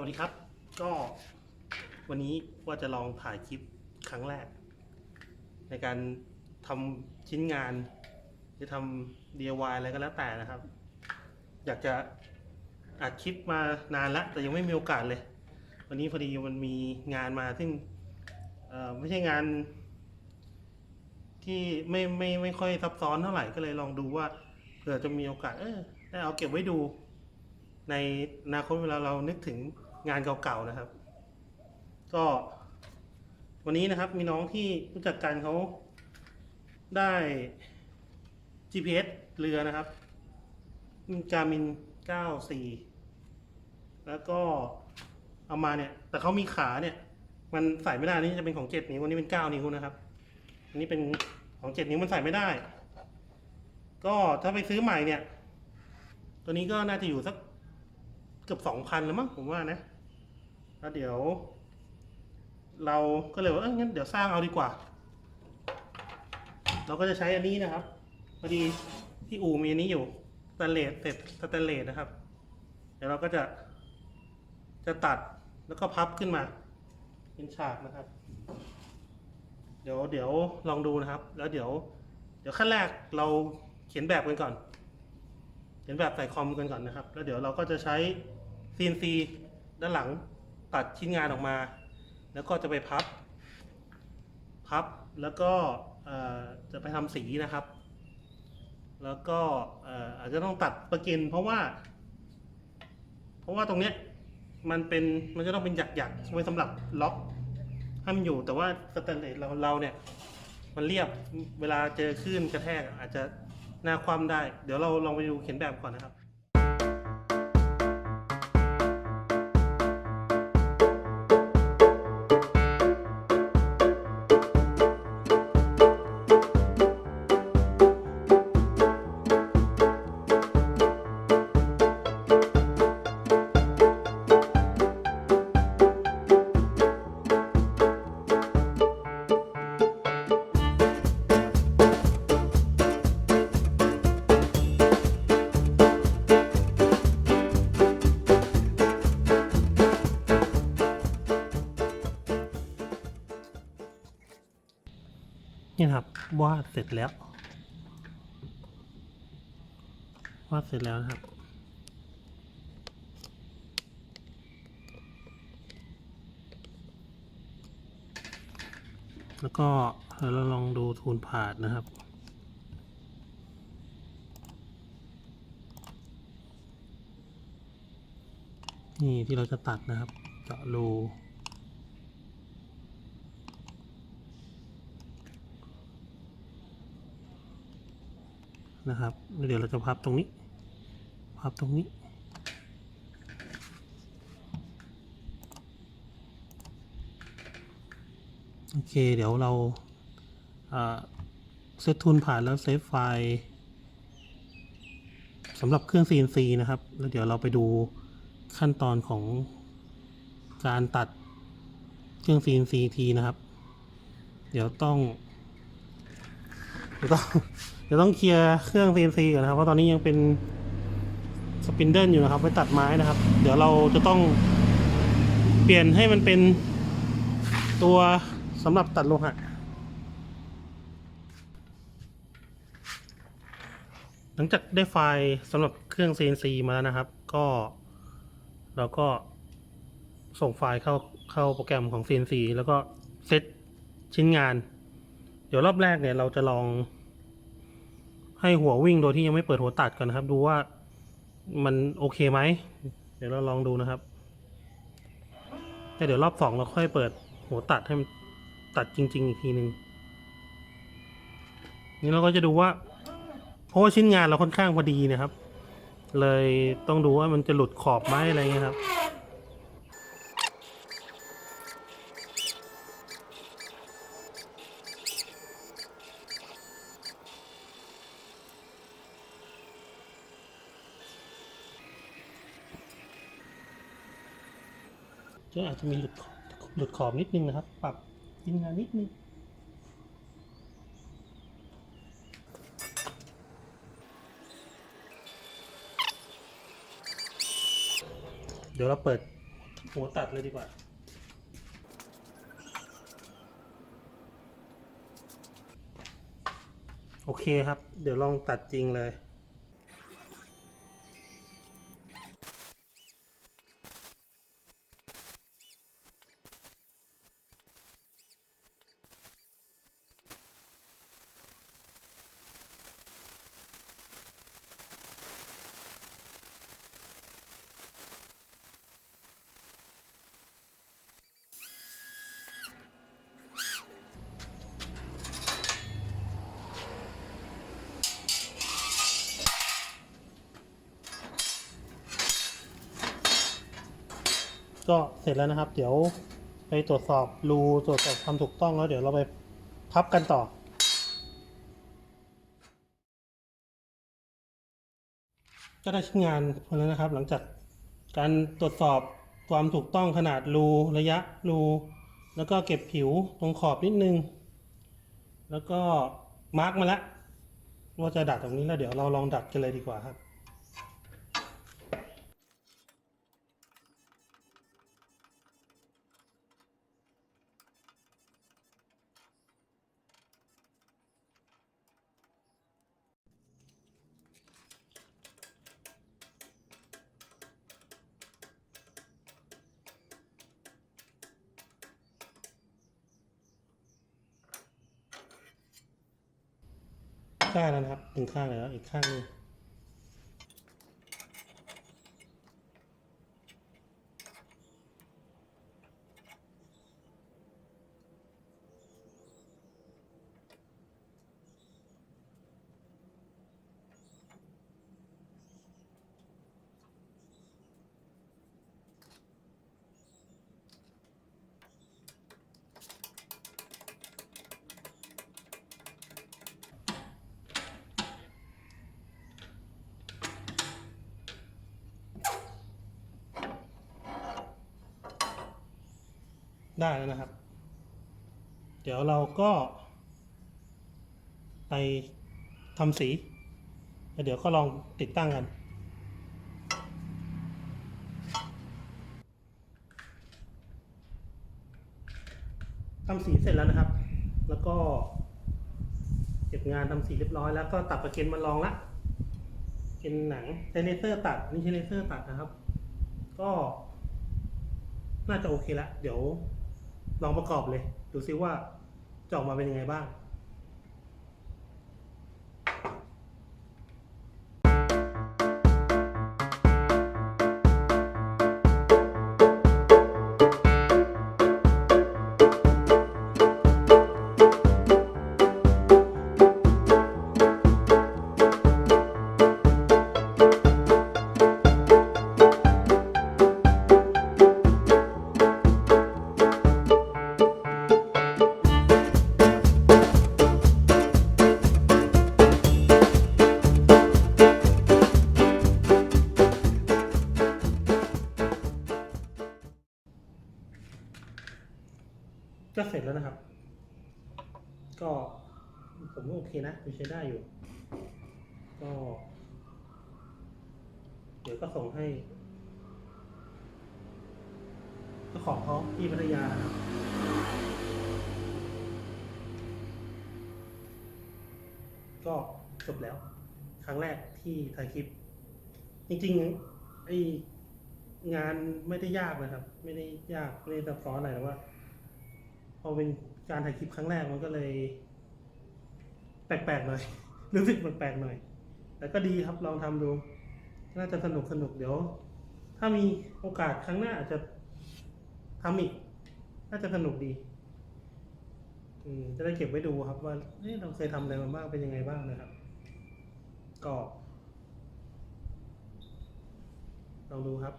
วัสดีครับ ก็วันนี้ว่าจะลองถ่ายคลิปครั้งแรก ในการทำชิ้นงานหรือทำ DIY อะไรก็แล้วแต่นะครับ อยากจะอัดคลิปมานานแล้วแต่ยังไม่มีโอกาสเลย วันนี้พอดีมันมีงานมาซึ่งไม่ใช่งานที่ไม่ไม่ไม่ค่อยซับซ้อนเท่าไหร่ก็เลยลองดูว่าเผื่อจะมีโอกาสเออได้เอาเก็บไว้ดูในอนาคตเวลาเรานึกถึง งานเก่าๆนะครับ ก็วันนี้นะครับมีน้องที่รู้จักกันเขาได้ GPS เรือนะครับกามิน 94 แล้วก็เอามาเนี่ย แต่เขามีขาเนี่ย มันใส่ไม่ได้นี่จะเป็นของ 7 นิ้ววันนี้เป็น 9 นิ้วนะครับ อันนี้เป็นของ 7 นิ้วมันใส่ไม่ได้ ก็ถ้าไปซื้อใหม่เนี่ย ตัวนี้ก็น่าจะอยู่สัก เกือบสองพันแล้วมั้งผมว่านะแล้วเดี๋ยว เราก็เลยว่าเอ้งั้นเดี๋ยวสร้างเอาดีกว่า เราก็จะใช้อันนี้นะครับพอดีที่อู่มีอันนี้อยู่สแตนเลสเสร็จสแตนเลสนะครับ เดี๋ยวเราก็จะจะตัดแล้วก็พับขึ้นมา เป็นฉากนะครับ เดี๋ยวเดี๋ยวลองดูนะครับ แล้วเดี๋ยว เดี๋ยวขั้นแรกเราเขียนแบบกันก่อน ขียนแบบใส่คอมกันก่อนนะครับ แล้วเดี๋ยวเราก็จะใช้ CNC ด้านหลังตัดชิ้นงานออกมา แล้วก็จะไปพับ พับ แล้วก็จะไปทำสีนะครับ แล้วก็อาจจะต้องตัดประกินเพราะว่า เพราะว่าตรงเนี้ยมันเป็น มันจะต้องเป็นหยักๆไว้สำหรับล็อกให้มันอยู่ แต่ว่าสแตนเลสเราเราเนี่ย มันเรียบ เวลาเจอคลื่นกระแทกอาจจะ นาความได้ เดี๋ยวเราลองไปดูเขียนแบบก่อนนะครับ วาดเสร็จแล้ววาดเสร็จแล้วนะครับ แล้วก็เราลองดูทูนผาดนะครับนี่ที่เราจะตัดนะครับเจาะรู นะครับเดี๋ยวเราจะพับตรงนี้ พับตรงนี้ โอเค เดี๋ยวเราเซตทุนผ่านแล้วเซฟไฟล์สำหรับเครื่อง CNC นะครับ แล้วเดี๋ยวเราไปดูขั้นตอนของการตัดเครื่อง CNC ทีนะครับ เดี๋ยวต้องเดี๋ยวต้อง เดี๋ยวต้องเคลียร์เครื่อง CNC ก่อนนะครับ เพราะตอนนี้ยังเป็นสปินเดิลอยู่นะครับไว้ตัดไม้นะครับ เดี๋ยวเราจะต้องเปลี่ยนให้มันเป็นตัวสำหรับตัดโลหะ หลังจากได้ไฟล์สำหรับเครื่อง CNC มาแล้วนะครับ ก็เราก็ส่งไฟล์เข้าเข้าโปรแกรมของ CNC แล้วก็เซตชิ้นงาน เดี๋ยวรอบแรกเนี่ยเราจะลอง ให้หัววิ่งโดยที่ยังไม่เปิดหัวตัดก่อนนะครับ ดูว่ามันโอเคไหม เดี๋ยวเราลองดูนะครับแต่เดี๋ยวรอบสองเราค่อยเปิดหัวตัดให้มันตัดจริง ๆ อีกทีหนึ่งนี่เราก็จะดูว่า เพราะว่าชิ้นงานเราค่อนข้างพอดีนะครับ เลยต้องดูว่ามันจะหลุดขอบไหมอะไรเงี้ยครับ ก็อาจจะมีหลุดขอบหลุดขอบนิดนึงนะครับ ปรับชิ้นงานนิดนึงเดี๋ยวเราเปิดหัวตัดเลยดีกว่าโอเคครับ เดี๋ยวลองตัดจริงเลย ก็เสร็จแล้วนะครับ เดี๋ยวไปตรวจสอบรูตรวจสอบความถูกต้องแล้วเดี๋ยวเราไปพับกันต่อ ก็ได้ชิ้นงานพอแล้วนะครับ หลังจากการตรวจสอบความถูกต้องขนาดรูระยะรูแล้วก็เก็บผิวตรงขอบนิดนึง แล้วก็มาร์กมาแล้วว่าจะดัดตรงนี้แล้วเดี๋ยวเราลองดัดกันเลยดีกว่าครับ ได้แล้วนะครับหนึ่งข้างแล้วอีกข้างนึง ได้แล้วนะครับ เดี๋ยวเราก็ไปทำสีแล้วเดี๋ยวก็ลองติดตั้งกัน ทำสีเสร็จแล้วนะครับ แล้วก็เก็บงานทำสีเรียบร้อยแล้วก็ตัดประเก็นมาลองละเป็นหนังใช้เลเซอร์ตัดนี่ใช้เลเซอร์ตัดนะครับ ก็น่าจะโอเคละ เดี๋ยว ลองประกอบเลย ดูซิว่าจะออกมาเป็นยังไงบ้าง ร็จแล้วนะครับ ก็ผมว่าโอเคนะดูใช้ได้อยู่ ก็ เดี๋ยวก็ส่งให้เจ้าของเขาที่พัทยาครับก็จบแล้ว ครั้งแรกที่ถ่ายคลิป จริงๆไองานไม่ได้ยากนะครับ ไม่ได้ยากไม่ได้ซับซ้อนอะไรแต่ว่า พอเป็นการถ่ายคลิปครั้งแรกมันก็เลย แปลกๆหน่อย รู้สึกแปลกๆหน่อย แต่ก็ดีครับลองทำดู น่าจะสนุกสนุกเดี๋ยว ถ้ามีโอกาสครั้งหน้าอาจจะทำอีก น่าจะสนุกดี อืมจะได้เก็บไว้ดูครับ ว่าเราเคยทำอะไรมาบ้างเป็นยังไงบ้างนะครับ ก็ลองดูครับ